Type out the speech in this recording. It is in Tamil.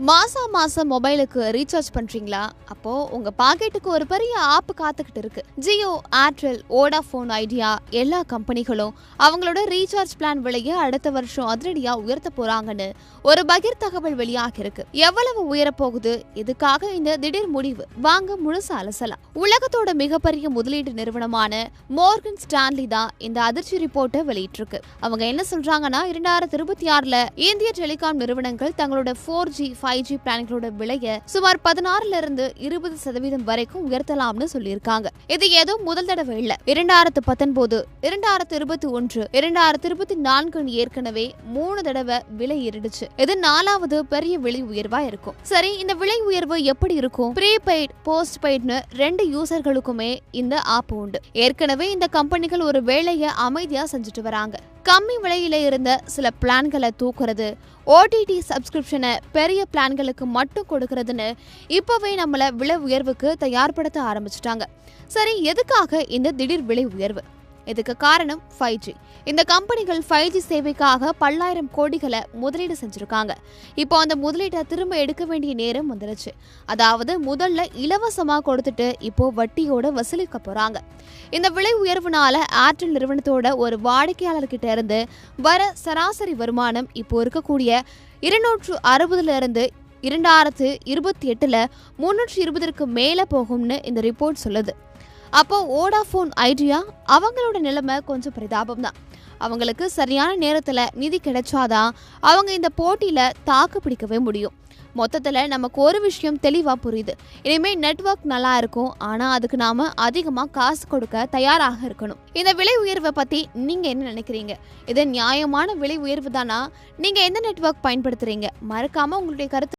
மாசா மாசம் மொபைலுக்கு ரீசார்ஜ் பண்றீங்களா? அப்போ உங்க பாக்கெட்டுக்கு ஒரு பெரிய ஆப் காத்துக்கிட்டு இருக்கு. ஜியோ ஏர்டெல் வோடாஃபோன் ஐடியா எல்லா கம்பெனிகளும் அவங்களோட ரீசார்ஜ் பிளான் விலையை அடுத்த வருஷம் அதிரடியா உயர்த்த போறாங்கன்னு ஒரு பகிர் தகவல் வெளியாக இருக்கு. எவ்வளவு உயரப் போகுது? இதுக்காக இந்த திடீர் முடிவு. வாங்க முழுசா அலசலாம். உலகத்தோட மிகப்பெரிய முதலீட்டு நிறுவனமான மோர்கன் ஸ்டான்லி தான் இந்த அதிர்ச்சி ரிப்போர்ட்டை வெளியிட்டிருக்கு. அவங்க என்ன சொல்றாங்கன்னா இரண்டாயிரத்தி இருபத்தி ஆறுல இந்திய டெலிகாம் நிறுவனங்கள் தங்களோட ஃபோர் ஜி ஃபைவ் ஜி பிளான்களோட விலையை சுமார் பதினாறுல இருந்து இருபது சதவீதம் வரைக்கும் உயர்த்தலாம்னு சொல்லியிருக்காங்க. இது ஏதோ முதல் தடவை இல்ல. இரண்டாயிரத்து பத்தொன்பது இரண்டாயிரத்து இருபத்தி ஒன்று இரண்டாயிரத்து இருபத்தி நான்குன்னு ஏற்கனவே மூணு தடவை விலை ஏறிடுச்சு. இது நாலாவது பெரிய விலை உயர்வா இருக்கும். சரி இந்த விலை உயர்வு எப்படி இருக்கும்? ப்ரீபெய்ட் போஸ்ட் பெய்ட்னு ரெண்டு யூசர்களுக்குமே இந்த ஆப் உண்டு. ஏற்கனவே இந்த கம்பெனிகள் ஒரு வேலையை அமைதியா செஞ்சுட்டு வராங்க. கம்மி விலையில இருந்த சில பிளான்களை தூக்குறது. ஓடிடி சப்ஸ்கிரிப்ஷனை பெரிய பிளான்களுக்கு மட்டும் கொடுக்கறதுன்னு இப்போவே நம்மளை விலை உயர்வுக்கு தயார்படுத்த ஆரம்பிச்சிட்டாங்க. சரி எதுக்காக இந்த திடீர் விலை உயர்வு? இதுக்கு காரணம் ஃபைவ் ஜி இந்த கம்பெனிகள் ஃபைவ் ஜி சேவைக்காக பல்லாயிரம் கோடிகளை முதலீடு செஞ்சிருக்காங்க. இப்போ அந்த முதலீட்டை திரும்ப எடுக்க வேண்டிய நேரம் வந்துருச்சு. அதாவது முதல்ல இலவசமா கொடுத்துட்டு இப்போ வட்டியோட வசூலிக்க போறாங்க. இந்த விலை உயர்வுனால ஏர்டெல் நிறுவனத்தோட ஒரு வாடிக்கையாளர்கிட்ட இருந்து வர சராசரி வருமானம் இப்போ இருக்கக்கூடிய இருநூற்று அறுபதுல இருந்து இரண்டாயிரத்து இருபத்தி எட்டுல முன்னூற்றி இருபதற்கு மேலே போகும்னு இந்த ரிப்போர்ட் சொல்லுது. அப்போ ஓடாஃபோன் ஐடியா அவங்களோட நிலைமை கொஞ்சம் பரிதாபம் தான் அவங்களுக்கு சரியான நேரத்தில் நிதி கிடைச்சாதான் அவங்க இந்த போட்டியில் தாக்கு பிடிக்கவே முடியும். மொத்தத்தில் நமக்கு ஒரு விஷயம் தெளிவாக புரியுது. இனிமேல் நெட்வொர்க் நல்லா இருக்கும். ஆனால் அதுக்கு நாம் அதிகமாக காசு கொடுக்க தயாராக இருக்கணும். இந்த விலை உயர்வை பற்றி நீங்கள் என்ன நினைக்கிறீங்க? இது நியாயமான விலை உயர்வு தானா? நீங்கள் எந்த நெட்வொர்க் பயன்படுத்துகிறீங்க மறக்காமல் உங்களுடைய கருத்து